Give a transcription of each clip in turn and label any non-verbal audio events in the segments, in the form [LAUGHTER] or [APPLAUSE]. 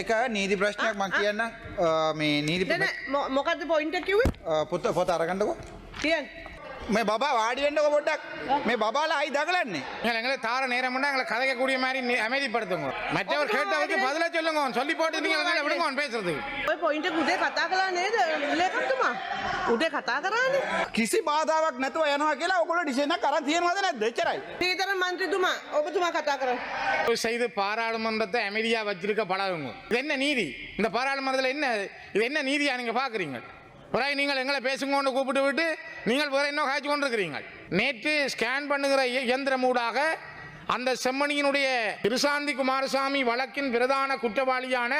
එක නීති ප්‍රශ්නයක් මං කියන්න. මේ නීති දැන මොකක්ද පොයින්ට කිව්වේ? පුත්ත පොත අරගන්නකො. කියන් මේ බබා වාඩිවෙන්නක පොඩ්ඩක්. මේ බබාලා අයි දගලන්නේ நீங்கள் எங்களை தார நேரம் பண்ணா எங்களை கதைக்கக்கூடிய மாதிரி நீ அமைதிப்படுத்துங்க மற்றவர் கேட்டவருக்கு பதிலா சொல்லுங்க அவன் சொல்லி போட்டு நீங்க அதனால விடுங்க அவன் பேசுறதுக்கு ඔය පොයින්ට උදේ කතා කලා නේද ලේකතුමා උඩේ කතා කරන්නේ කිසි බාධාවක් නැතුව යනවා කියලා ඔගොල්ලෝ ඩිසයින් එක කරන් තියෙනවද නැද්ද? එච්චරයි. සීතල මන්ත්‍රීතුමා ඔබතුමා කතා කරන්න. தயவு செய்து பாராளுமன்றத்தை அமைதியா வச்சிருக்க பழகுங்க இது என்ன நீதி இந்த பாராளுமன்றத்துல என்ன இது என்ன நீதியா நீங்க பாக்குறீங்க பிறகு நீங்கள் எங்களை பேசுங்கன்னு கூப்பிட்டு விட்டு நீங்கள் வேறு இன்னும் காய்ச்சி கொண்டிருக்கிறீங்க நேற்று ஸ்கேன் பண்ணுகிற இயந்திரம் ஊடாக அந்த செம்மணியினுடைய திருசாந்தி குமாரசாமி வழக்கின் பிரதான குற்றவாளியான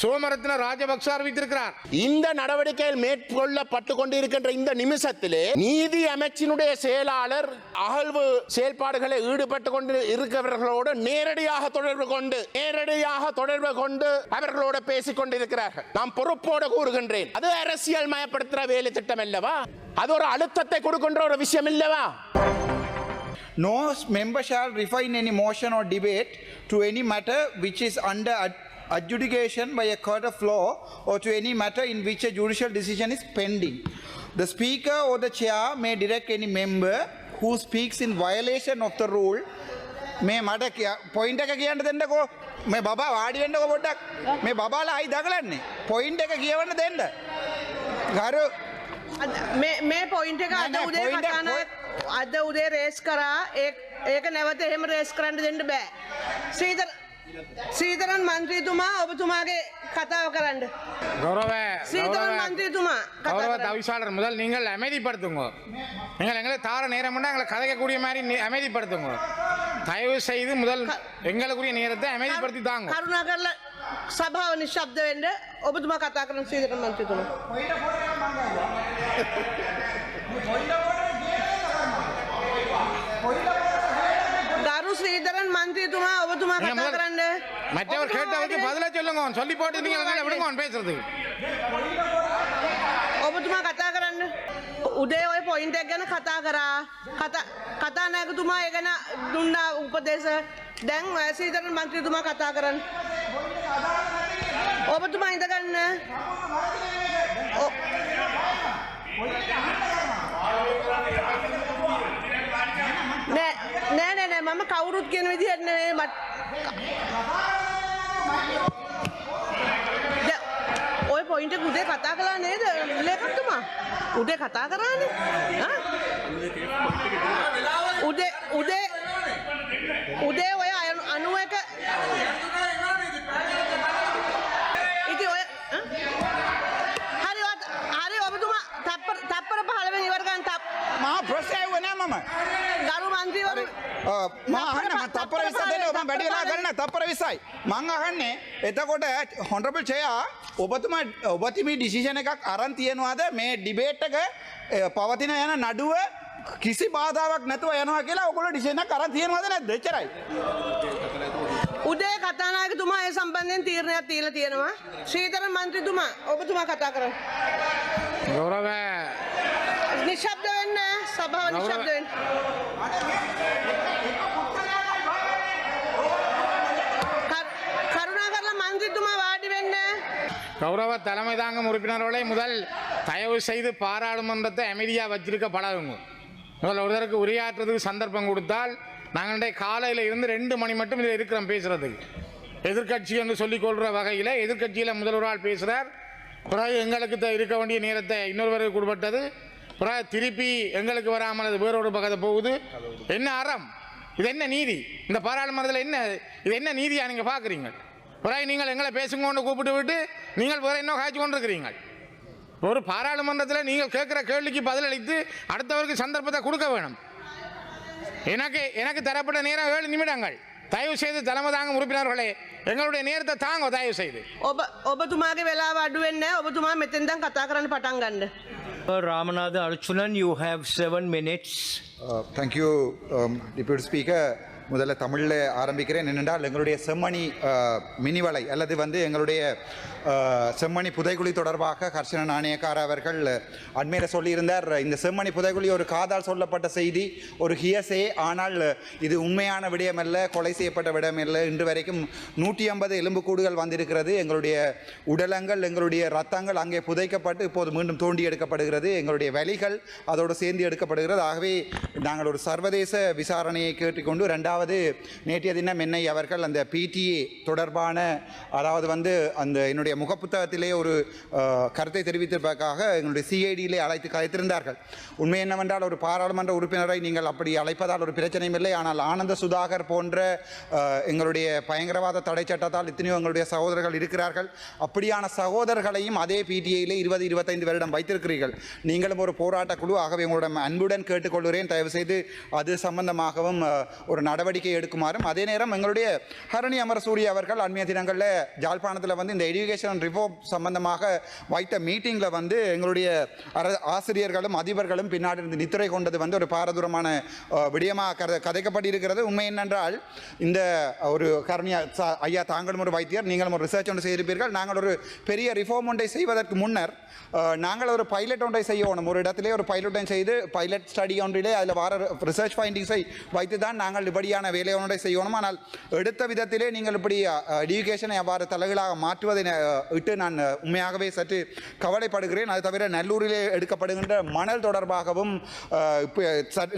சோமரத்ன ராஜபக்ச அறிவித்திருக்கிறார். இந்த நடவடிக்கையில் மேற்கொள்ளப்பட்டு கொண்டிருக்கின்ற இந்த நிமிஷத்திலே நீதி அமைச்சினுடைய செயலாளர் அகழ்வு செயல்பாடுகளை ஈடுபட்டு கொண்டு இருக்கிறவர்களோடு நேரடியாக தொடர்பு கொண்டு நேரடியாக தொடர்பு கொண்டு அவர்களோட பேசிக் கொண்டிருக்கிறார்கள். நான் பொறுப்போடு கூறுகின்றேன். அது அரசியல் மயப்படுத்துகிற வேலை திட்டம் அல்லவா? அது ஒரு அழுத்தத்தை கொடுக்கின்ற ஒரு விஷயம் இல்லவா No member shall refine any motion or debate to any matter which is under ad- adjudication by a court of law or to any matter in which a judicial decision is pending. The speaker or the chair may direct any member who speaks in violation of the rule. මේ මට point එක කියන්න දෙන්නකෝ මේ බබා වාඩිවෙන්නක පොඩ්ඩක් මේ බබාලා අයි දකලන්නේ point එක කියවන්න දෙන්න ගරු මේ- පොයින්ට එක අද උදේ point එක කතාන point- අද උදේ රේස් කරා ඒ- ඒක නැවත එහෙම රේස් කරන්න දෙන්න බෑ සීතර සීතරන් මන්ත්‍රීතුමා ඔබතුමාගේ කතාව කරන්න கௌரவ සීතරන් கௌரவ මන්ත්‍රීතුමා කතා கௌரவ කරන්න. தவிசாளர் முதல் நீங்கள் அமைதிப்படுத்துங்க நீங்கள் எங்களை தார நேரம் எங்களை கதைக்கக்கூடிய மாதிரி நீ அமைதிப்படுத்துங்க தயவு செய்து முதல் எங்களுக்குரிய நேரத்தை அமைதிப்படுத்தி தாங்க කරුණා කරලා සභාව නිශ්ශබ්ද වෙන්න ඔබතුමා කතා කරන සීතරන් මන්ත්‍රීතුමා [LAUGHS] ශ්‍රීධරන් මන්ත්‍රීතුමා ඔබතුමා நீங்க කතා முதல் කරන්න மற்றவர் ඔබතුමා கேட்டவருக்கு වැඩ- பதிலா சொல்லுங்க சொல்லி போட்டு நீங்க எங்களை விடுங்க அவன் பேசுறதுக்கு ඔබතුමා කතා කරන්න උදේ ඔය පොයින්ට ගැන කතා කරා කතා- කතා නෑකතුමා ඒ ගැන දුන්නා උපදේශ දැන් සීතරන් මන්ත්‍රීතුමා කතා කරන්න ඔබතුමා ඉඳගන්න මම කවුරුත් කියන විදිහට නෙවෙයි මට ඔය පොයින්ට උදේ කතා කලා නේද ලේකතුමා උදේ කතා කරානේ? උදේ උදේ උදේ මම අහන්න මම තප්පර 20 දෙන්න මම වැඩි වෙලා ගන්න තප්පර 20යි මම අහන්නේ එතකොට හොනරබල් චෙයා ඔබතුමා ඔබතුමී ඩිසිෂන් එකක් අරන් තියනවාද? මේ ඩිබේට් එක පවතින යන නඩුව කිසි බාධාවක් නැතුව යනවා කියලා ඔයගොල්ලෝ ඩිසිෂන් එකක් අරන් තියනවාද නැද්ද? එච්චරයි. උදේ කතානායකතුමා ඒ සම්බන්ධයෙන් තීරණයක් දීලා තියෙනවා. ශ්‍රීධර මන්ත්‍රීතුමා ඔබතුමා කතා කරන්න. ගෞරව නිශ්ශබ්ද වෙන්න සභාව නිශ්ශබ්ද වෙන්න. கௌரவ தலைமை தாங்கும் உறுப்பினர்களை முதல் தயவு செய்து பாராளுமன்றத்தை அமைதியாக வச்சிருக்க பழகுங்க முதல் ஒருத்தருக்கு உரையாற்றுறதுக்கு சந்தர்ப்பம் கொடுத்தால் நாங்கள் காலையில் இருந்து ரெண்டு மணி மட்டும் இதில் இருக்கிறோம் பேசுகிறதுக்கு எதிர்க்கட்சி என்று சொல்லிக்கொள்கிற வகையில் எதிர்க்கட்சியில் முதல்வரால் பேசுகிறார் பிறகு எங்களுக்கு இருக்க வேண்டிய நேரத்தை இன்னொருவருக்கு கொடுப்பட்டது. பிறகு திருப்பி எங்களுக்கு வராமல் அது வேறொரு பக்கத்தை போகுது. என்ன அறம்? இது என்ன நீதி? இந்த பாராளுமன்றத்தில் என்ன? இது என்ன நீதியாக நீங்கள் பார்க்குறீங்க பிறகு நீங்கள் எங்களை பேசுங்கன்னு கூப்பிட்டு விட்டு நீங்கள் வேற என்ன காய்ச்சி கொண்டிருக்கிறீங்க ஒரு பாராளுமன்றத்தில் நீங்கள் கேட்குற கேள்விக்கு பதிலளித்து அடுத்தவருக்கு சந்தர்ப்பத்தை கொடுக்க வேணும் எனக்கு எனக்கு தரப்பட்ட நேரம் ஏழு நிமிடங்கள் தயவு செய்து தலைமை தாங்கும் உறுப்பினர்களே எங்களுடைய நேரத்தை தாங்க தயவு செய்து ඔබ ඔබතුමාගේ වෙලාව අඩු වෙන්න ඔබතුමා මෙතෙන්දන් කතා කරන්න පටන් ගන්න Ramanathan Archunan, you have seven minutes. Thank you deputy speaker முதல்ல தமிழில் ஆரம்பிக்கிறேன். என்னென்றால் எங்களுடைய செம்மணி மினிவலை அல்லது வந்து எங்களுடைய செம்மணி புதைகுழி தொடர்பாக ஹர்ஷன நாணயக்கார அவர்கள் அண்மையில் சொல்லியிருந்தார். இந்த செம்மணி புதைகுழி ஒரு காதால் சொல்லப்பட்ட செய்தி ஒரு ஹியசே. ஆனால் இது உண்மையான விடயமல்ல கொலை செய்யப்பட்ட விடயமல்ல. இன்று வரைக்கும் நூற்றி ஐம்பது எலும்புக்கூடுகள் வந்திருக்கிறது. எங்களுடைய உடலங்கள் எங்களுடைய ரத்தங்கள் அங்கே புதைக்கப்பட்டு இப்போது மீண்டும் தோண்டி எடுக்கப்படுகிறது. எங்களுடைய வலிகள் அதோடு சேர்ந்து எடுக்கப்படுகிறது. ஆகவே நாங்கள் ஒரு சர்வதேச விசாரணையை கேட்டுக்கொண்டு ரெண்டாவது நேற்றைய தினம் என்னை அவர்கள் அந்த பிடிஏ தொடர்பான அதாவது வந்து அந்த என்னுடைய முகப்புத்தகத்திலே ஒரு கருத்தை தெரிவித்திருப்பதற்காக எங்களுடைய சிஐடியிலே அழைத்து கலைத்திருந்தார்கள் உண்மை என்னவென்றால் ஒரு பாராளுமன்ற உறுப்பினரை நீங்கள் அப்படி அழைப்பதால் ஒரு பிரச்சனையும் இல்லை. ஆனால் ஆனந்த சுதாகர் போன்ற எங்களுடைய பயங்கரவாத தடை சட்டத்தால் எத்தனையோ எங்களுடைய சகோதரர்கள் இருக்கிறார்கள். அப்படியான சகோதரர்களையும் அதே பிடிஐயிலே இருபது இருபத்தைந்து வருடம் வைத்திருக்கிறீர்கள். நீங்களும் ஒரு போராட்ட குழு ஆகவே உங்களுடைய அன்புடன் கேட்டுக்கொள்கிறேன். தயவுசெய்து அது சம்பந்தமாகவும் ஒரு நடவடிக்கை நடவடிக்கை எடுக்குமாறும் அதே நேரம் எங்களுடைய ஹரணி அமரசூரிய அவர்கள் அண்மைய தினங்களில் ஜாழ்ப்பாணத்தில் வந்து இந்த எஜுகேஷன் ரிஃபார்ம் சம்பந்தமாக வைத்த மீட்டிங்கில் வந்து எங்களுடைய அர- ஆசிரியர்களும் அதிபர்களும் பின்னாடி இருந்து நித்திரை கொண்டது வந்து ஒரு பாரதூரமான விடயமாக கத கதைக்கப்பட்டிருக்கிறது. உண்மை என்னென்றால் இந்த ஒரு கருணியா சா- ஐயா தாங்களும் ஒரு வைத்தியர் நீங்களும் ஒரு ரிசர்ச் ஒன்று செய்திருப்பீர்கள். நாங்கள் ஒரு பெரிய ரிஃபார்ம் ஒன்றை செய்வதற்கு முன்னர் நாங்கள் ஒரு பைலட் ஒன்றை செய்யணும். ஒரு இடத்திலே ஒரு பைலட் ஒன்றை செய்து பைலட் ஸ்டடி ஒன்றிலே அதில் வர ரிசர்ச் ஃபைண்டிங்ஸை வைத்து தான் நாங்கள் இப்படியான வேலை ஒன்றை செய்யணும். ஆனால் எடுத்த விதத்திலே நீங்கள் இப்படி எஜுகேஷனை அவ்வாறு தலைகளாக மாற்றுவதை விட்டு இட்டு நான் உண்மையாகவே சற்று கவலைப்படுகிறேன். அது தவிர நல்லூரிலே எடுக்கப்படுகின்ற மணல் தொடர்பாகவும் இப்போ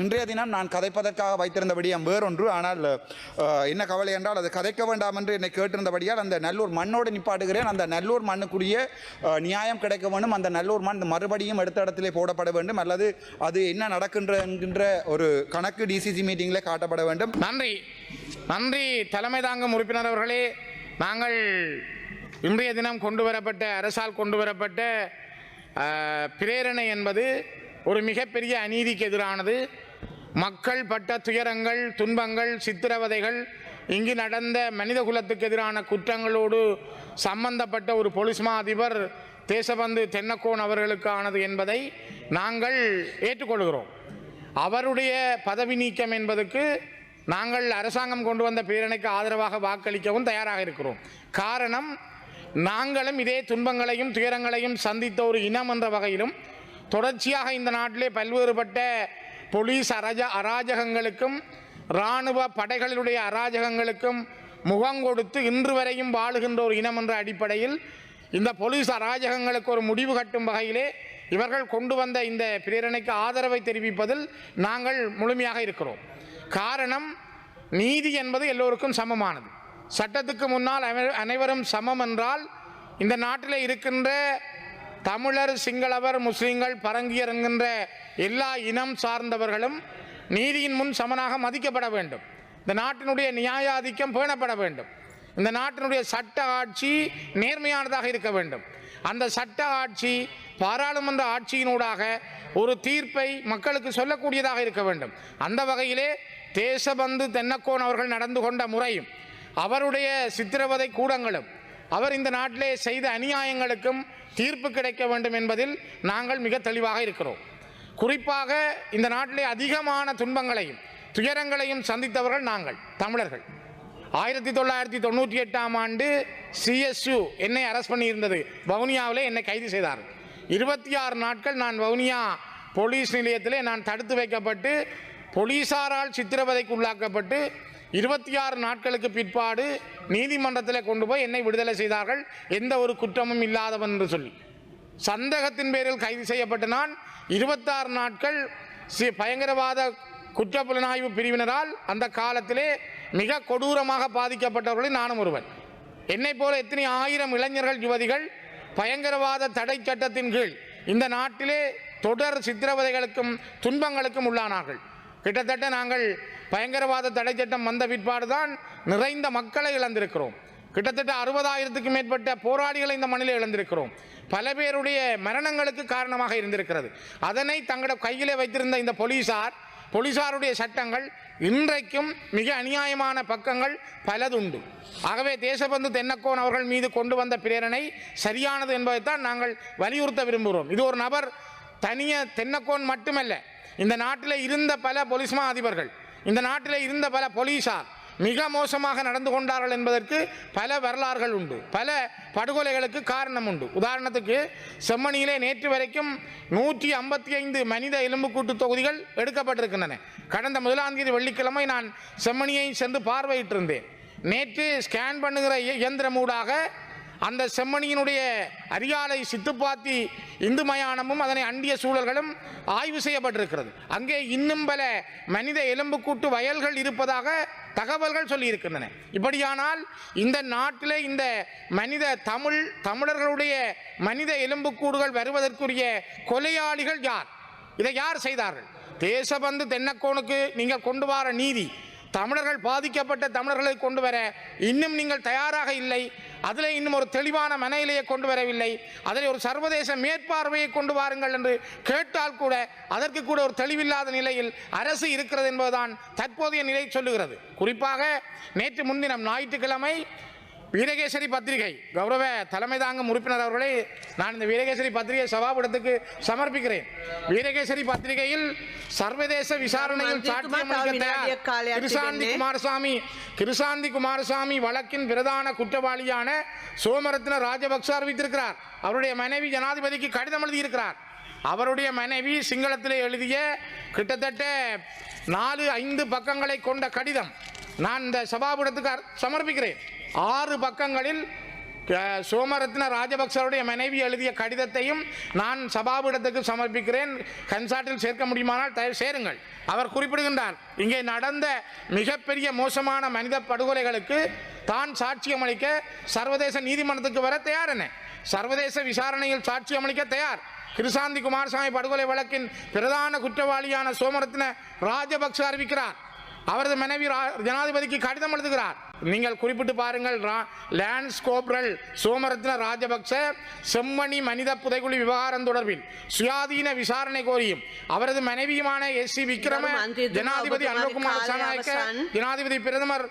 இன்றைய தினம் நான் கதைப்பதற்காக வைத்திருந்த விடயம் வேறொன்று. ஆனால் என்ன கவலை என்றால் அது கதைக்க வேண்டாம் என்று என்னை கேட்டிருந்தபடியால் அந்த நல்லூர் மண்ணோடு நிப்பாட்டுகிறேன். அந்த நல்லூர் மண்ணுக்குரிய நியாயம் கிடைக்க வேண்டும். அந்த நல்லூர் மண் மறுபடியும் எடுத்த இடத்திலே போடப்பட வேண்டும். அல்லது அது என்ன நடக்கின்ற என்கின்ற ஒரு கணக்கு டிசிசி மீட்டிங்கில் காட்டப்பட வேண்டும். நன்றி. நன்றி தலைமை தாங்கும் உறுப்பினர் அவர்களே. நாங்கள் இன்றைய தினம் கொண்டு வரப்பட்ட அரசால் கொண்டு வரப்பட்ட பிரேரணை என்பது ஒரு மிகப்பெரிய அநீதிக்கு எதிரானது. மக்கள் பட்ட துயரங்கள் துன்பங்கள் சித்திரவதைகள் இங்கு நடந்த மனித குலத்துக்கு எதிரான குற்றங்களோடு சம்பந்தப்பட்ட ஒரு போலீஸ் மா அதிபர் தேசபந்து தென்னக்கோன் அவர்களுக்கானது என்பதை நாங்கள் ஏற்றுக்கொள்கிறோம். அவருடைய பதவி நீக்கம் என்பதற்கு நாங்கள் அரசாங்கம் கொண்டு வந்த பேரணிக்கு ஆதரவாக வாக்களிக்கவும் தயாராக இருக்கிறோம். காரணம் நாங்களும் இதே துன்பங்களையும் துயரங்களையும் சந்தித்த ஒரு இனம் என்ற வகையிலும் தொடர்ச்சியாக இந்த நாட்டிலே பல்வேறுபட்ட போலீஸ் அரஜ அராஜகங்களுக்கும் இராணுவ படைகளினுடைய அராஜகங்களுக்கும் முகம் கொடுத்து இன்று வரையும் வாழுகின்ற ஒரு இனம் என்ற அடிப்படையில் இந்த போலீஸ் அராஜகங்களுக்கு ஒரு முடிவு கட்டும் வகையிலே இவர்கள் கொண்டு வந்த இந்த பிரேரணைக்கு ஆதரவை தெரிவிப்பதில் நாங்கள் முழுமையாக இருக்கிறோம். காரணம் நீதி என்பது எல்லோருக்கும் சமமானது. சட்டத்துக்கு முன்னால் அனை- அனைவரும் சமம் என்றால் இந்த நாட்டில் இருக்கின்ற தமிழர் சிங்களவர் முஸ்லீம்கள் பரங்கியர் என்கின்ற எல்லா இனம் சார்ந்தவர்களும் நீதியின் முன் சமனாக மதிக்கப்பட வேண்டும். இந்த நாட்டினுடைய நியாயாதிக்கம் பேணப்பட வேண்டும். இந்த நாட்டினுடைய சட்ட ஆட்சி நேர்மையானதாக இருக்க வேண்டும். அந்த சட்ட ஆட்சி பாராளுமன்ற ஆட்சியினூடாக ஒரு தீர்ப்பை மக்களுக்கு சொல்லக்கூடியதாக இருக்க வேண்டும். அந்த வகையிலே தேசபந்து தென்னக்கோன் அவர்கள் நடந்து கொண்ட முறையும் அவருடைய சித்திரவதை கூடங்களும் அவர் இந்த நாட்டிலே செய்த அநியாயங்களுக்கும் தீர்ப்பு கிடைக்க வேண்டும் என்பதில் நாங்கள் மிக தெளிவாக இருக்கிறோம். குறிப்பாக இந்த நாட்டிலே அதிகமான துன்பங்களையும் துயரங்களையும் சந்தித்தவர்கள் நாங்கள் தமிழர்கள். ஆயிரத்தி தொள்ளாயிரத்தி தொண்ணூற்றி எட்டாம் ஆண்டு சிஎஸ்யு என்னை அரெஸ்ட் பண்ணியிருந்தது. வவுனியாவிலே என்னை கைது செய்தார் இருபத்தி ஆறு நாட்கள் நான் வவுனியா போலீஸ் நிலையத்திலே நான் தடுத்து வைக்கப்பட்டு போலீசாரால் சித்திரவதைக்கு உள்ளாக்கப்பட்டு இருபத்தி ஆறு நாட்களுக்கு பிற்பாடு நீதிமன்றத்தில் கொண்டு போய் என்னை விடுதலை செய்தார்கள். எந்த ஒரு குற்றமும் இல்லாதவன் என்று சொல்லி. சந்தேகத்தின் பேரில் கைது செய்யப்பட்ட நான் இருபத்தாறு நாட்கள் சி- பயங்கரவாத குற்றப்புலனாய்வு பிரிவினரால் அந்த காலத்திலே மிக கொடூரமாக பாதிக்கப்பட்டவர்களில் நானும் ஒருவன். என்னை போல எத்தனை ஆயிரம் இளைஞர்கள் யுவதிகள் பயங்கரவாத தடை சட்டத்தின் கீழ் இந்த நாட்டிலே தொடர் சித்திரவதைகளுக்கும் துன்பங்களுக்கும் உள்ளானார்கள். கிட்டத்தட்ட நாங்கள் பயங்கரவாத தடை சட்டம் வந்த பிற்பாடுதான் நிறைந்த மக்களை இழந்திருக்கிறோம். கிட்டத்தட்ட அறுபதாயிரத்துக்கும் மேற்பட்ட போராளிகளை இந்த மண்ணில் இழந்திருக்கிறோம். பல பேருடைய மரணங்களுக்கு காரணமாக இருந்திருக்கிறது. அதனை தங்களோட கையிலே வைத்திருந்த இந்த போலீசார் போலீசாருடைய சட்டங்கள் இன்றைக்கும் மிக அநியாயமான பக்கங்கள் பலதுண்டு. ஆகவே தேசபந்து தென்னக்கோன் அவர்கள் மீது கொண்டு வந்த பிரேரணை சரியானது என்பதைத்தான் நாங்கள் வலியுறுத்த விரும்புகிறோம். இது ஒரு நபர் தனிய தென்னக்கோன் மட்டுமல்ல இந்த நாட்டில் இருந்த பல பொலிஸ்மா அதிபர்கள் இந்த நாட்டில் இருந்த பல போலீசார் மிக மோசமாக நடந்து கொண்டார்கள் என்பதற்கு பல வரலாறுகள் உண்டு. பல படுகொலைகளுக்கு காரணம் உண்டு. உதாரணத்துக்கு செம்மணியிலே நேற்று வரைக்கும் நூற்றி ஐம்பத்தி ஐந்து மனித எலும்புக்கூட்டு தொகுதிகள் எடுக்கப்பட்டிருக்கின்றன. கடந்த முதலாம் தேதி வெள்ளிக்கிழமை நான் செம்மணியை சென்று பார்வையிட்டிருந்தேன். நேற்று ஸ்கேன் பண்ணுகிற இயந்திரம் ஊடாக அந்த செம்மணியினுடைய அரியாலை சித்துப்பாத்தி இந்து மயானமும் அதனை அண்டிய சூழல்களும் ஆய்வு செய்யப்பட்டிருக்கிறது. அங்கே இன்னும் பல மனித எலும்புக்கூட்டு வயல்கள் இருப்பதாக தகவல்கள் சொல்லியிருக்கின்றன. இப்படியானால் இந்த நாட்டிலே இந்த மனித தமிழ் தமிழர்களுடைய மனித எலும்புக்கூடுகள் வருவதற்குரிய கொலையாளிகள் யார்? இதை யார் செய்தார்கள்? தேசபந்து தென்னக்கோனுக்கு நீங்கள் கொண்டு வர நீதி தமிழர்கள் பாதிக்கப்பட்ட தமிழர்களை கொண்டு வர இன்னும் நீங்கள் தயாராக இல்லை. அதில் இன்னும் ஒரு தெளிவான மனநிலையை கொண்டு வரவில்லை. அதில் ஒரு சர்வதேச மேற்பார்வையை கொண்டு வாருங்கள் என்று கேட்டால் கூட அதற்கு கூட ஒரு தெளிவில்லாத நிலையில் அரசு இருக்கிறது என்பதுதான் தற்போதைய நிலை சொல்லுகிறது. குறிப்பாக நேற்று முன்தினம் ஞாயிற்றுக்கிழமை வீரகேசரி பத்திரிகை. கௌரவ தலைமை தாங்கும் உறுப்பினர் அவர்களே நான் இந்த வீரகேசரி பத்திரிகை சபாபடத்துக்கு சமர்ப்பிக்கிறேன். வீரகேசரி பத்திரிகையில் சர்வதேச விசாரணையில் கிருசாந்தி குமாரசாமி கிருசாந்தி குமாரசாமி வழக்கின் பிரதான குற்றவாளியான சோமரத்ன ராஜபக்ச அறிவித்திருக்கிறார். அவருடைய மனைவி ஜனாதிபதிக்கு கடிதம் எழுதியிருக்கிறார். அவருடைய மனைவி சிங்களத்திலே எழுதிய கிட்டத்தட்ட நாலு ஐந்து பக்கங்களை கொண்ட கடிதம். நான் இந்த சபாபுடத்துக்கு சமர்ப்பிக்கிறேன். ஆறு பக்கங்களில் சோமரத்ன ராஜபக்சருடைய மனைவி எழுதிய கடிதத்தையும் நான் சபாபுடத்துக்கு சமர்ப்பிக்கிறேன். கன்சாட்டில் சேர்க்க முடியுமானால் தயவு சேருங்கள். அவர் குறிப்பிடுகின்றார் இங்கே நடந்த மிகப்பெரிய மோசமான மனித படுகொலைகளுக்கு தான் சாட்சியம் அளிக்க சர்வதேச நீதிமன்றத்துக்கு வர தயார் என்ன சர்வதேச விசாரணையில் சாட்சியம் அளிக்க தயார். கிருசாந்தி குமாரசாமி படுகொலை வழக்கின் பிரதான குற்றவாளியான சோமரத்ன ராஜபக்ச அறிவிக்கிறார். அவரது மனைவி ஜனாதிபதிக்கு கடிதம் எழுதுகிறார் நீங்கள் குறிப்பிட்டு பாருங்கள் லான்ஸ் கோப்ரல் சோமரத்ன ராஜபக்ச செம்மணி மனித புதைகுழி விவகாரம் தொடர்பில் சுயாதீன விசாரணை கோரியும். அவரது மனைவியுமான எஸ் சி விக்ரம ஜனாதிபதி காலை சனாயக்க. ஜனாதிபதி பிரதமர்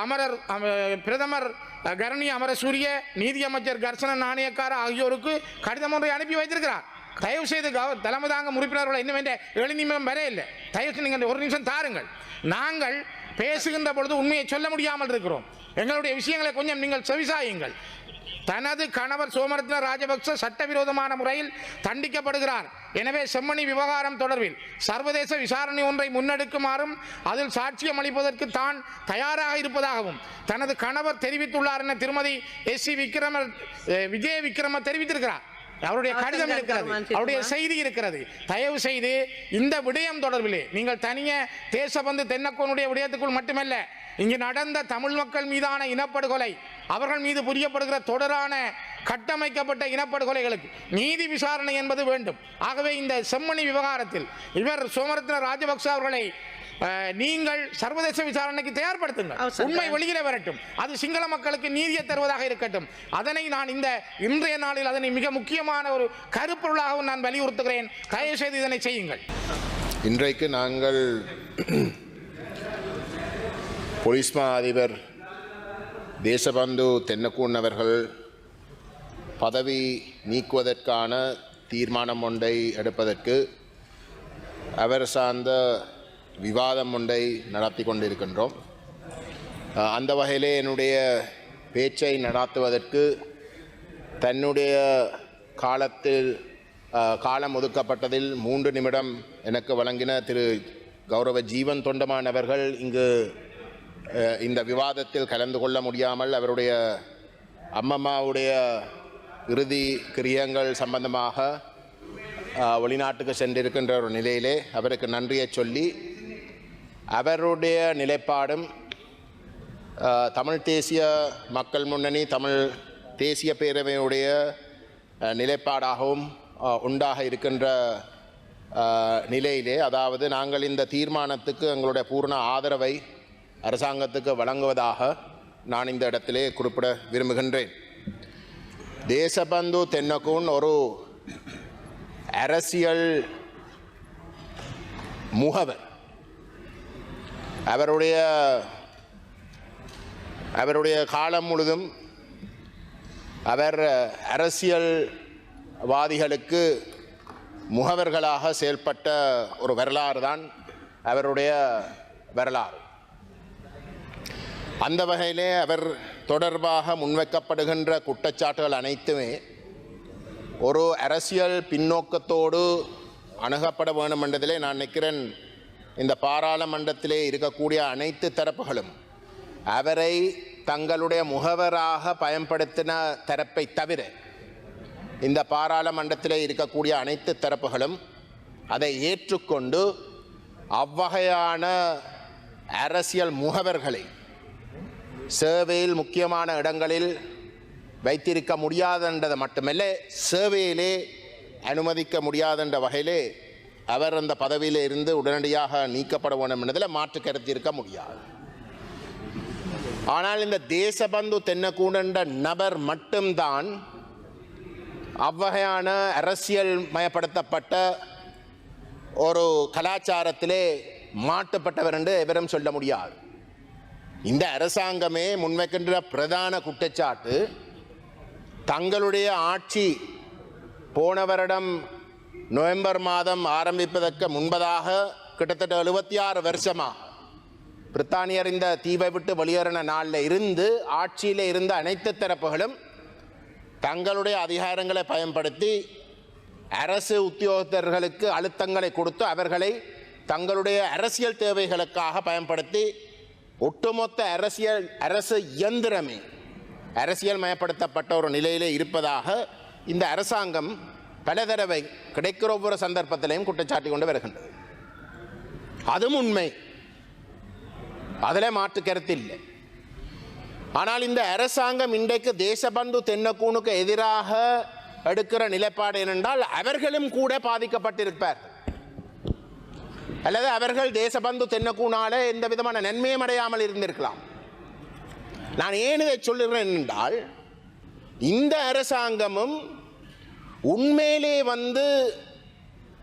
அமரர் அம- பிரதமர் கரணி அமரசூரிய நீதியமைச்சர் கர்சன நாணயக்கார ஆகியோருக்கு கடிதம் ஒன்றை அனுப்பி வைத்திருக்கிறார். தயவு செய்து கவ தலைமை தாங்க உறுப்பினர்களை இன்னும் வேண்டிய ஏழு வர இல்லை தயவு செய்து நீங்கள் ஒரு நிமிஷம் தாருங்கள். நாங்கள் பேசுகின்ற பொழுது உண்மையை சொல்ல முடியாமல் இருக்கிறோம். எங்களுடைய விஷயங்களை கொஞ்சம் நீங்கள் செவிசாயுங்கள். தனது கணவர் சோமரத்ன ராஜபக்ச சட்டவிரோதமான முறையில் தண்டிக்கப்படுகிறார். எனவே செம்மணி விவகாரம் தொடர்பில் சர்வதேச விசாரணை ஒன்றை முன்னெடுக்குமாறும் அதில் சாட்சியம் அளிப்பதற்கு தான் தயாராக இருப்பதாகவும் தனது கணவர் தெரிவித்துள்ளார் என திருமதி எஸ் சி விக்ரம விஜய விக்ரம தெரிவித்திருக்கிறார். அவருடைய கடிதம் இருக்கிறது அவருடைய செய்தி இருக்கிறது. தயவு செய்து இந்த விடயம் தொடர்பிலே நீங்கள் தனியே தேசபந்து தென்னக்கோனுடைய விடயத்துக்குள் மட்டுமல்ல இங்கு நடந்த தமிழ் மக்கள் மீதான இனப்படுகொலை அவர்கள் மீது புரியப்படுகிற தொடரான கட்டமைக்கப்பட்ட இனப்படுகொலைகளுக்கு நீதி விசாரணை என்பது வேண்டும். ஆகவே இந்த செம்மணி விவகாரத்தில் இவர் சோமரத்ன ராஜபக்ச அவர்களை நீங்கள் சர்வதேச விசாரணைக்கு தயார்படுத்துங்கள். உண்மை வெளியில வரட்டும். அது சிங்கள மக்களுக்கு நீதியை தருவதாக இருக்கட்டும். அதனை நான் இந்த இன்றைய நாளில் அதனை மிக முக்கியமான ஒரு கருப்பொருளாகவும் நான் வலியுறுத்துகிறேன். தயவு செய்து இதனை செய்யுங்கள். இன்றைக்கு நாங்கள் போலீஸ் மா அதிபர் தேசபந்து தென்னக்கூன் அவர்கள் பதவி நீக்குவதற்கான தீர்மானம் ஒன்றை எடுப்பதற்கு அவர் சார்ந்த விவாதம் ஒன்றை நடத்தி கொண்டிருக்கின்றோம். அந்த வகையிலே என்னுடைய பேச்சை நடாத்துவதற்கு தன்னுடைய காலத்தில் காலம் ஒதுக்கப்பட்டதில் மூன்று நிமிடம் எனக்கு வழங்கின திரு கௌரவ ஜீவன் தொண்டமான் அவர்கள் இங்கு இந்த விவாதத்தில் கலந்து கொள்ள முடியாமல் அவருடைய அம்மம்மாவுடைய இறுதி கிரியங்கள் சம்பந்தமாக வெளிநாட்டுக்கு சென்றிருக்கின்ற ஒரு நிலையிலே அவருக்கு நன்றியை சொல்லி அவருடைய நிலைப்பாடும் தமிழ் தேசிய மக்கள் முன்னணி தமிழ் தேசிய பேரவையுடைய நிலைப்பாடாகவும் உண்டாக இருக்கின்ற நிலையிலே அதாவது நாங்கள் இந்த தீர்மானத்துக்கு எங்களுடைய பூர்ண ஆதரவை அரசாங்கத்துக்கு வழங்குவதாக நான் இந்த இடத்திலே குறிப்பிட விரும்புகின்றேன். தேசபந்து தென்னகுன் ஒரு அரசியல் முகவர். அவருடைய அவருடைய காலம் முழுதும் அவர் அரசியல்வாதிகளுக்கு முகவர்களாக செயல்பட்ட ஒரு வரலாறு தான் அவருடைய வரலாறு. அந்த வகையிலே அவர் தொடர்பாக முன்வைக்கப்படுகின்ற குற்றச்சாட்டுகள் அனைத்துமே ஒரு அரசியல் பின்னோக்கத்தோடு அணுகப்பட வேண்டும் என்றதிலே நான் நினைக்கிறேன் இந்த பாராளுமன்றத்திலே இருக்கக்கூடிய அனைத்து தரப்புகளும் அவரை தங்களுடைய முகவராக பயன்படுத்தின தரப்பை தவிர இந்த பாராளுமன்றத்திலே இருக்கக்கூடிய அனைத்து தரப்புகளும் அதை ஏற்றுக்கொண்டு அவ்வகையான அரசியல் முகவர்களை சேவையில் முக்கியமான இடங்களில் வைத்திருக்க முடியாதென்றது மட்டுமல்ல சேவையிலே அனுமதிக்க முடியாதென்ற வகையிலே அவர் அந்த பதவியில் இருந்து உடனடியாக நீக்கப்பட வேண்டும் என்பதில் மாற்று கருத்து இருக்க முடியாது. ஆனால் இந்த தேசபந்து தென்னக்கூடன்ற நபர் மட்டும்தான் அவ்வகையான அரசியல் மயப்படுத்தப்பட்ட ஒரு கலாச்சாரத்திலே மாட்டுப்பட்டவர் என்று எவரும் சொல்ல முடியாது. இந்த அரசாங்கமே முன்வைக்கின்ற பிரதான குற்றச்சாட்டு தங்களுடைய ஆட்சி போன வருடம் நவம்பர் மாதம் ஆரம்பிப்பதற்கு முன்பதாக கிட்டத்தட்ட எழுபத்தி ஆறு வருஷமாக பிரித்தானியர் இந்த தீவை விட்டு வெளியேறின நாளில் இருந்து ஆட்சியில் இருந்த அனைத்து தரப்புகளும் தங்களுடைய அதிகாரங்களை பயன்படுத்தி அரசு உத்தியோகத்தர்களுக்கு அழுத்தங்களை கொடுத்து அவர்களை தங்களுடைய அரசியல் தேவைகளுக்காக பயன்படுத்தி ஒட்டுமொத்த அரசியல் அரசு இயந்திரமே அரசியல் மயப்படுத்தப்பட்ட ஒரு நிலையிலே இருப்பதாக இந்த அரசாங்கம் பல தடவை கிடைக்கிற ஒவ்வொரு சந்தர்ப்பத்திலையும் குற்றச்சாட்டி கொண்டு வருகின்றது. அதுவும் உண்மை. அதில் மாற்று கருத்து இல்லை. ஆனால் இந்த அரசாங்கம் இன்றைக்கு தேசபந்து தென்னக்கூனுக்கு எதிராக எடுக்கிற நிலைப்பாடு என்னென்றால் அவர்களும் கூட பாதிக்கப்பட்டிருப்பார் அல்லது அவர்கள் தேசபந்து தென்னக்கூனால எந்த விதமான நன்மையும் அடையாமல் இருந்திருக்கலாம். நான் ஏன் இதை சொல்லுகிறேன் என்றால் இந்த அரசாங்கமும் உண்மையிலே வந்து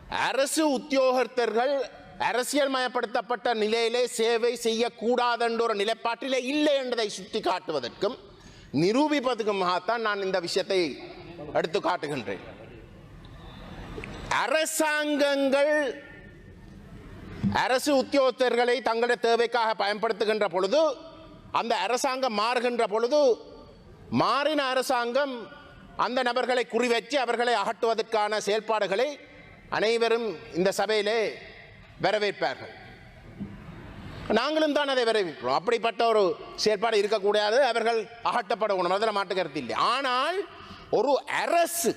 அரசு உத்தியோகத்தர்கள் அரசியல் மயப்படுத்தப்பட்ட நிலையிலே சேவை செய்யக்கூடாதென்ற ஒரு நிலைப்பாட்டிலே இல்லை என்பதை சுட்டி காட்டுவதற்கும் நிரூபிப்பதற்குமாகத்தான் நான் இந்த விஷயத்தை எடுத்து காட்டுகின்றேன். அரசாங்கங்கள் அரசு உத்தியோகத்தர்களை தங்களுடைய தேவைக்காக பயன்படுத்துகின்ற பொழுது அந்த அரசாங்கம் மாறுகின்ற பொழுது மாறின அரசாங்கம் அந்த நபர்களை குறிவைத்து அவர்களை அகற்றுவதற்கான செயல்பாடுகளை அனைவரும் இந்த சபையிலே வரவேற்பார்கள். நாங்களும் தான் அதை வரவேற்கிறோம். அப்படிப்பட்ட ஒரு செயற்பாடு இருக்கக்கூடாது அவர்கள் அகற்றப்படணும் அதில் மாட்டு இல்லை. ஆனால் ஒரு அரசு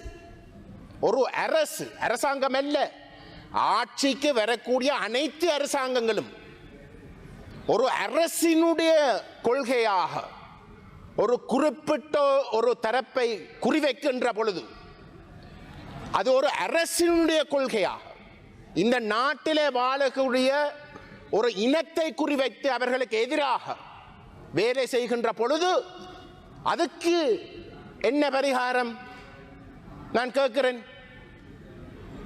ஒரு அரசு அரசாங்கம் அல்ல ஆட்சிக்கு வரக்கூடிய அனைத்து அரசாங்கங்களும் ஒரு அரசினுடைய கொள்கையாக ஒரு குறிப்பிட்ட ஒரு தரப்பை குறிவைக்கின்ற பொழுது அது ஒரு அரசினுடைய கொள்கையாக இந்த நாட்டிலே வாழக்கூடிய ஒரு இனத்தை குறிவைத்து அவர்களுக்கு எதிராக வேலை செய்கின்ற பொழுது அதுக்கு என்ன பரிகாரம்? நான் கேட்கிறேன்.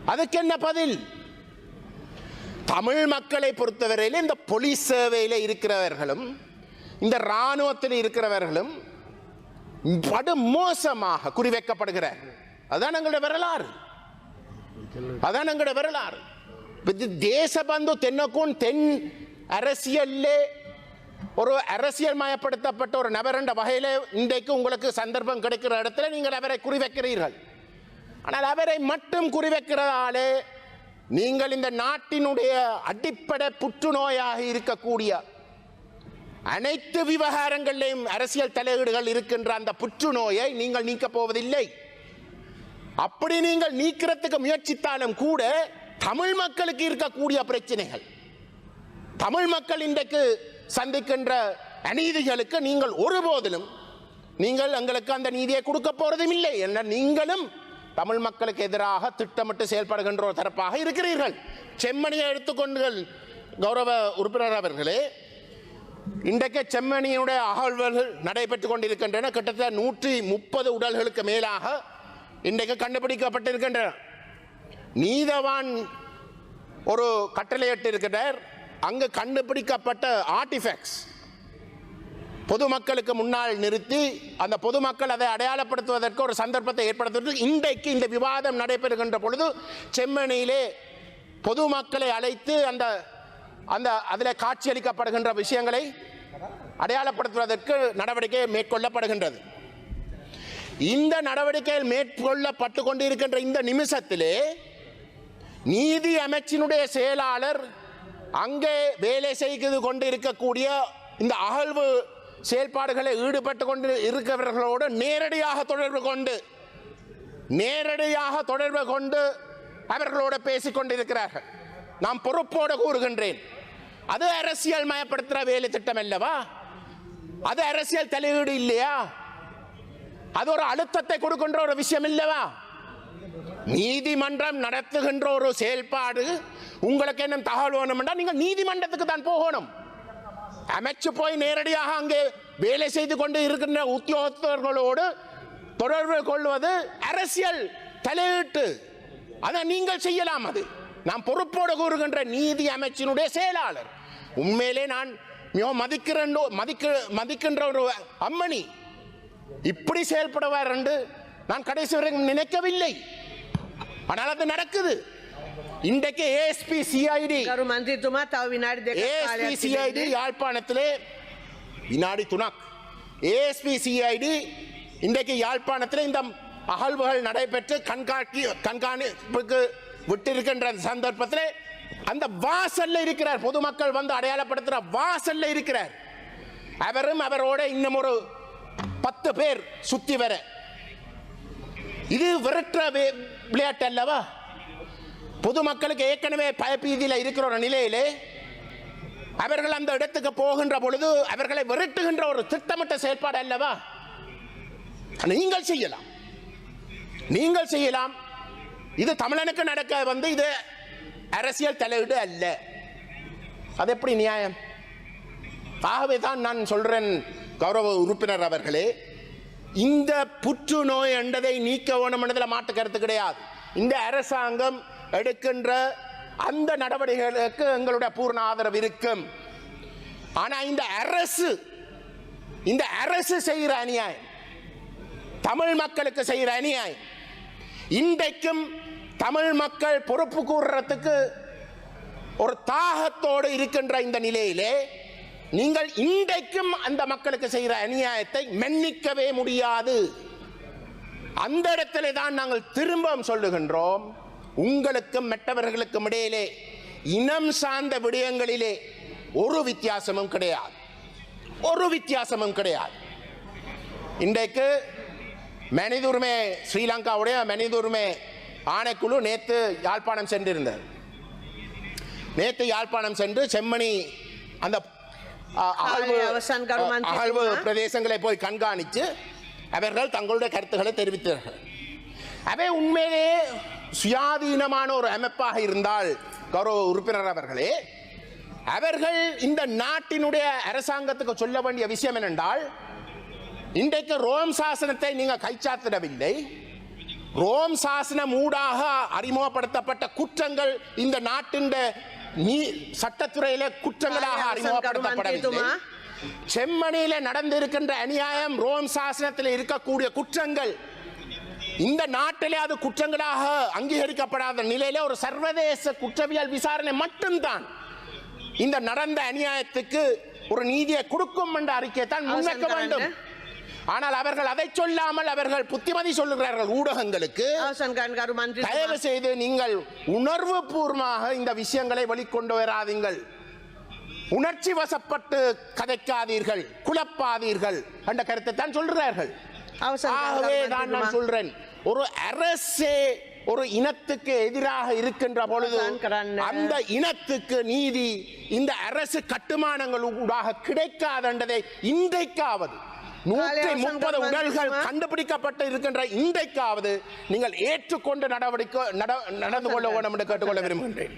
அதுக்கு என்ன பதில்? தமிழ் மக்களை பொறுத்தவரையில் இந்த போலீஸ் சேவையில் இருக்கிறவர்களும் இந்த இராணுவத்தில் இருக்கிறவர்களும் படு மோசமாக அதான் எங்களுடைய வரலாறு. அதான் எங்களுடைய வரலாறு. தேசபந்து தென்னக்கும் தென் அரசியல்லே ஒரு அரசியல் மயப்படுத்தப்பட்ட ஒரு நபர் என்ற வகையில் இன்றைக்கு உங்களுக்கு சந்தர்ப்பம் கிடைக்கிற இடத்துல நீங்கள் அவரை குறிவைக்கிறீர்கள். ஆனால் அவரை மட்டும் குறிவைக்கிறதாலே நீங்கள் இந்த நாட்டினுடைய அடிப்படை புற்றுநோயாக இருக்கக்கூடிய அனைத்து விவகாரங்களிலும் அரசியல் தலையீடுகள் இருக்கின்ற அந்த புற்றுநோயை நீங்கள் நீக்கப் போவதில்லை. அப்படி நீங்கள் நீக்கிறதுக்கு முயற்சித்தாலும் கூட தமிழ் மக்களுக்கு இருக்கக்கூடிய பிரச்சனைகள் தமிழ் மக்கள் இன்றைக்கு சந்திக்கின்ற அநீதிகளுக்கு நீங்கள் ஒருபோதிலும் நீங்கள் எங்களுக்கு அந்த நீதியை கொடுக்க போறதும் இல்லை என்ன நீங்களும் தமிழ் மக்களுக்கு எதிராக திட்டமிட்டு செயல்படுகின்ற ஒரு தரப்பாக இருக்கிறீர்கள். செம்மணியை எடுத்துக்கொண்டு கௌரவ உறுப்பினர் அவர்களே இன்றைக்கு செம்மணியினுடைய அகழ்வுகள் நடைபெற்றுக் கொண்டிருக்கின்றன. கிட்டத்தட்ட நூற்றி முப்பது உடல்களுக்கு மேலாக இன்றைக்கு கண்டுபிடிக்கப்பட்டிருக்கின்றன. நீதவான் ஒரு கட்டளையிட்டு இருக்கிறார் அங்கு கண்டுபிடிக்கப்பட்ட ஆர்டிஃபேக்ட்ஸ் பொதுமக்களுக்கு முன்னால் நிறுத்தி அந்த பொதுமக்கள் அதை அடையாளப்படுத்துவதற்கு ஒரு சந்தர்ப்பத்தை ஏற்படுத்துவதற்கு இன்றைக்கு இந்த விவாதம் நடைபெறுகின்ற பொழுது செம்மணியிலே பொதுமக்களை அழைத்து அந்த அந்த அதில் காட்சியளிக்கப்படுகின்ற விஷயங்களை அடையாளப்படுத்துவதற்கு நடவடிக்கை மேற்கொள்ளப்படுகின்றது. இந்த நடவடிக்கையில் மேற்கொள்ளப்பட்டு கொண்டிருக்கின்ற இந்த நிமிஷத்திலே நீதி அமைச்சினுடைய செயலாளர் அங்கே வேலை செய்து கொண்டு இருக்கக்கூடிய இந்த அகழ்வு செயல்பாடுகளை ஈடுபட்டு கொண்டு இருக்கிறவர்களோடு நேரடியாக தொடர்பு கொண்டு நேரடியாக தொடர்பு கொண்டு அவர்களோடு பேசிக் கொண்டிருக்கிறார்கள். நான் பொறுப்போடு கூறுகின்றேன். அது அரசியல் மயப்படுத்துகிற வேலை திட்டம் அல்லவா அது அரசியல் தலையீடு இல்லையா? அது ஒரு அழுத்தத்தை கொடுக்கின்ற ஒரு விஷயம் இல்லவா நீதிமன்றம் நடத்துகின்ற ஒரு செயல்பாடு உங்களுக்கு என்ன தகவல் வேணும்னா நீங்கள் நீதிமன்றத்துக்கு தான் போகணும். அமைச்சு போய் நேரடியாக அங்கே வேலை செய்து கொண்டு இருக்கின்ற உத்தியோகத்தர்களோடு தொடர்பு கொள்வது அரசியல் தலையீட்டு. அதை நீங்கள் செய்யலாம் அது. நான் பொறுப்போடு கூறுகின்ற நீதி அமைச்சினுடைய செயலாளர். உண்மையிலே நான் மிகவும் மதிக்கிறோ மதிக்க மதிக்கின்ற ஒரு அம்மணி. இப்படி செயல்படுவார் என்று நான் கடைசி வரைக்கும் நினைக்கவில்லை. ஆனால் அது நடக்குது. இன்றைக்கு ஏஎஸ்பி சிஐடி ஏஎஸ்பி சிஐடி யாழ்ப்பாணத்திலே வினாடி துணாக். ஏஎஸ்பி சிஐடி இன்றைக்கு யாழ்ப்பாணத்தில் இந்த அகழ்வுகள் நடைபெற்று கண்காட்சி கண்காணிப்புக்கு விட்டிருக்கின்ற சந்தர்ப்பத்தில் அந்த வாசல்ல இருக்கிறார். பொதுமக்கள் வந்து அடையாளப்படுத்துற வாசல்ல இருக்கிறார். அவரும் அவரோட இன்னும் ஒரு பத்து பேர் சுத்தி வர. இது விரட்டுற விளையாட்டு அல்லவா? பொதுமக்களுக்கு ஏற்கனவே பயப்பீதியில் இருக்கிற ஒரு நிலையிலே அவர்கள் அந்த இடத்துக்கு போகின்ற பொழுது அவர்களை விரட்டுகின்ற ஒரு திட்டமிட்ட செயல்பாடு அல்லவா? நீங்கள் செய்யலாம். நீங்கள் செய்யலாம். இது தமிழனுக்கு நடக்க வந்து இது அரசியல் தலையீடு அல்ல. அது எப்படி நியாயம்? ஆகவே தான் நான் சொல்றேன் கௌரவ உறுப்பினர் அவர்களே. இந்த புற்றுநோய் என்றதை நீக்க வேணும் என்றதில் மாட்டு கருத்து கிடையாது. இந்த அரசாங்கம் எடுக்கின்ற அந்த நடவடிக்கைகளுக்கு எங்களுடைய பூர்ண ஆதரவு இருக்கும். ஆனால் இந்த அரசு இந்த அரசு செய்கிற அநியாயம் தமிழ் மக்களுக்கு செய்கிற அநியாயம். இன்றைக்கும் தமிழ் மக்கள் பொறுப்பு கூறுறதுக்கு ஒரு தாகத்தோடு இருக்கின்ற இந்த நிலையிலே நீங்கள் இன்றைக்கும் அந்த மக்களுக்கு செய்கிற அநியாயத்தை மன்னிக்கவே முடியாது. அந்த இடத்துல தான் நாங்கள் திரும்பவும் சொல்லுகின்றோம். உங்களுக்கும் மற்றவர்களுக்கும் இடையிலே இனம் சார்ந்த விடயங்களிலே ஒரு வித்தியாசமும் கிடையாது. ஒரு வித்தியாசமும் கிடையாது. இன்றைக்கு மனித உரிமை ஸ்ரீலங்காவுடைய மனித உரிமை ஆணைக்குழு நேற்று யாழ்ப்பாணம் சென்றிருந்தது நேற்று யாழ்ப்பாணம் சென்று செம்மணி அந்த அகழ்வு அகழ்வு? பிரதேசங்களை போய் கண்காணித்து அவர்கள் தங்களுடைய கருத்துக்களை தெரிவித்தார்கள். அவை உண்மையிலேயே சுயாதீனமான ஒரு அமைப்பாக இருந்தால் கௌரவ உறுப்பினர் அவர்களே அவர்கள் இந்த நாட்டினுடைய அரசாங்கத்துக்கு சொல்ல வேண்டிய விஷயம் என்னென்றால் இன்றைக்கு ரோம் சாசனத்தை நீங்கள் கைச்சாத்திடவில்லை. ரோம் சாசனம் ஊடாக அறிமுகப்படுத்தப்பட்ட குற்றங்கள் இந்த நாட்டின் நீ சட்டத்துறையில குற்றங்களாக அறிமுகப்படுத்தப்படவில்லை. செம்மணியில நடந்திருக்கின்ற அநியாயம் ரோம் சாசனத்தில் இருக்கக்கூடிய குற்றங்கள். இந்த நாட்டிலே அது குற்றங்களாக அங்கீகரிக்கப்படாத நிலையில ஒரு சர்வதேச குற்றவியல் விசாரணை மட்டும்தான். இந்த நடந்த அநியாயத்துக்கு ஒரு நீதியை கொடுக்கும் என்ற அறிக்கையை தான் முன்வைக்க வேண்டும். ஆனால் அவர்கள் அதை சொல்லாமல் அவர்கள் புத்திமதி சொல்லுகிறார்கள் ஊடகங்களுக்கு. தயவு செய்து நீங்கள் உணர்வு பூர்வமாக இந்த விஷயங்களை வெளிக்கொண்டு வராதீங்கள். உணர்ச்சி வசப்பட்டு கதைக்காதீர்கள் குழப்பாதீர்கள் என்ற கருத்தை தான் சொல்கிறார்கள் ஆகவே நான் நான் சொல்றேன். ஒரு அரசே ஒரு இனத்துக்கு எதிராக இருக்கின்ற பொழுது அந்த இனத்துக்கு நீதி இந்த அரசு கட்டுமானங்கள் ஊடாக கிடைக்காதன்றதை இன்றைக்காவது நூற்றி முப்பது உடல்கள். கண்டுபிடிக்கப்பட்டு இருக்கின்ற இன்றைக்காவது நீங்கள் ஏற்றுக்கொண்டு நடவடிக்கை நட- நடந்து கொள்ள வேண்டும் என்று கேட்டுக்கொள்ள விரும்புகின்றேன்